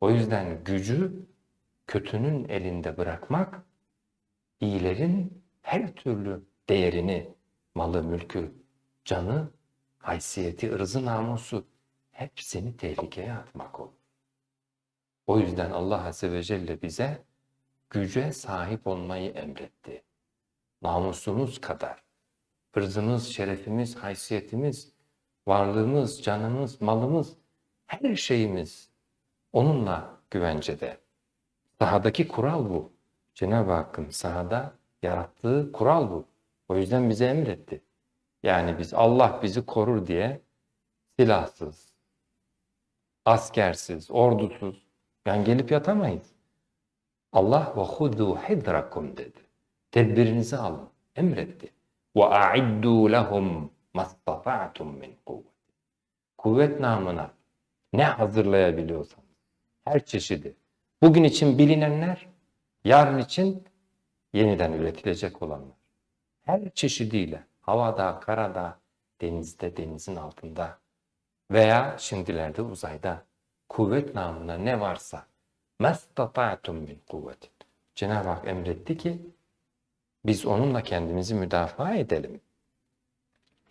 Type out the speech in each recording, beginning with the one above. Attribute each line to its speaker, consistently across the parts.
Speaker 1: O yüzden gücü kötünün elinde bırakmak, iyilerin her türlü değerini, malı, mülkü, canı, haysiyeti, ırzı, namusu hepsini tehlikeye atmak olur. O yüzden Allah Azze ve Celle bize güce sahip olmayı emretti. Namusumuz kadar, ırzımız, şerefimiz, haysiyetimiz, varlığımız, canımız, malımız, her şeyimiz onunla güvencede. Sahadaki kural bu. Cenab-ı Hakk'ın sahada yarattığı kural bu. O yüzden bize emretti. Yani biz Allah bizi korur diye silahsız, askersiz, ordusuz yani gelip yatamayız. Allah ve hudu hidrakum dedi. Tedbirinizi alın. Emretti. Ve a'iddu lehum mastata'tum min kuvvet. Kuvvet namına ne hazırlayabiliyorsanız her çeşidi. Bugün için bilinenler, yarın için yeniden üretilecek olanlar. Her çeşidiyle havada, karada, denizde, denizin altında veya şimdilerde uzayda kuvvet namına ne varsa مَسْتَطَعْتُمْ min kuvvet. Cenab-ı Hak emretti ki biz onunla kendimizi müdafaa edelim.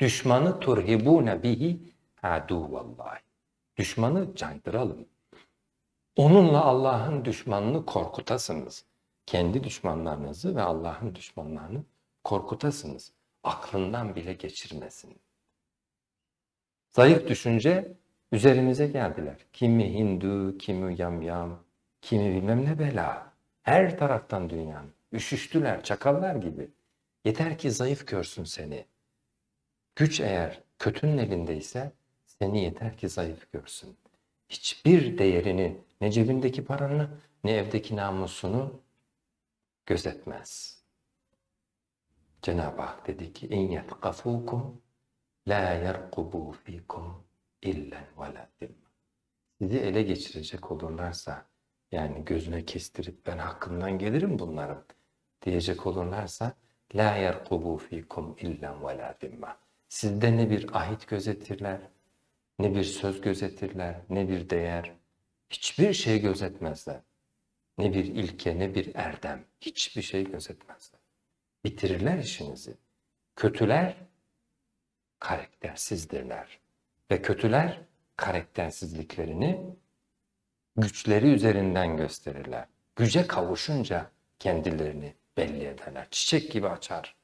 Speaker 1: Düşmanı turhibune bihi aduvallahi. Düşmanı caydıralım. Onunla Allah'ın düşmanını korkutasınız. Kendi düşmanlarınızı ve Allah'ın düşmanlarını korkutasınız. Aklından bile geçirmesin. Zayıf düşünce üzerimize geldiler. Kimi Hindu, kimi yamyam, kimi bilmem ne bela. Her taraftan dünyanın. Üşüştüler, çakallar gibi. Yeter ki zayıf görsün seni. Güç eğer kötünün elindeyse seni yeter ki zayıf görsün. Hiçbir değerini, ne cebindeki paranı, ne evdeki namusunu gözetmez. Cenab-ı Hak dedi ki in yetkafukum la yerkubu fikum illen ve la. Sizi ele geçirecek olurlarsa yani gözüne kestirip ben hakkından gelirim bunların diyecek olurlarsa la yerkubu fikum illen ve la dimma. Sizde ne bir ahit gözetirler, ne bir söz gözetirler, ne bir değer, hiçbir şey gözetmezler. Ne bir ilke, ne bir erdem, hiçbir şey gözetmezler. Bitirirler işinizi. Kötüler karaktersizdirler. Ve kötüler karaktersizliklerini güçleri üzerinden gösterirler. Güce kavuşunca kendilerini belli ederler. Çiçek gibi açar